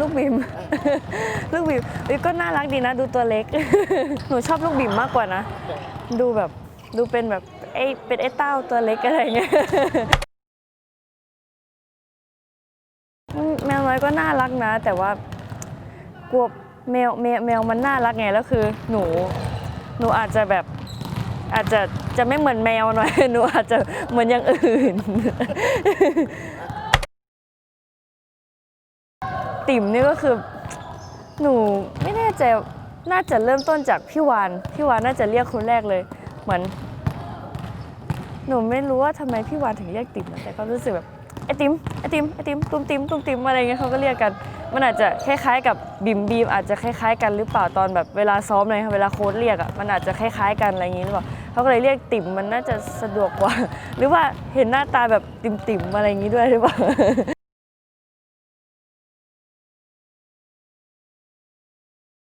ลูกบิม ลูกบิมเอ้ยก็น่ารักดีนะ ดูตัวเล็ก หนูชอบลูกบิมมากกว่านะ ดูแบบดูเป็นแบบไอ้เป็นไอ้เต้าตัวเล็กอะไรเงี้ยอืมแมวน้อยก็น่ารักนะ แต่ว่ากลัวแมวแมวแมวมันน่ารักไงแล้วคือหนูหนูอาจจะแบบอาจจะจะไม่เหมือนแมวหน่อยหนูอาจจะเหมือนอย่างอื่น ติ่มนี่ก็คือ หนูไม่แน่ใจน่าจะเริ่มต้นจากพี่วานพี่วานน่าจะเรียกคนแรกเลย เหมือน หนูไม่รู้ว่าทำไมพี่วานถึงเรียกติ่มนะแต่ก็รู้สึกแบบไอติมไอติมไอติมตุ้มติมตุ้มติมอะไรเงี้ยเขาก็เรียกกัน มันอาจจะคล้ายๆ กับบิมบีมอาจจะคล้ายๆ กันหรือเปล่าตอนแบบเวลาซ้อมอะไรค่ะเวลาโค้ดเรียกอะมันอาจจะคล้ายๆ กันอะไรอย่างงี้หรือเปล่าเขาก็เลยเรียกติ่มมันน่าจะสะดวกกว่า หรือว่าเห็นหน้าตาแบบติ่มๆอะไรอย่างงี้ด้วยหรือเปล่า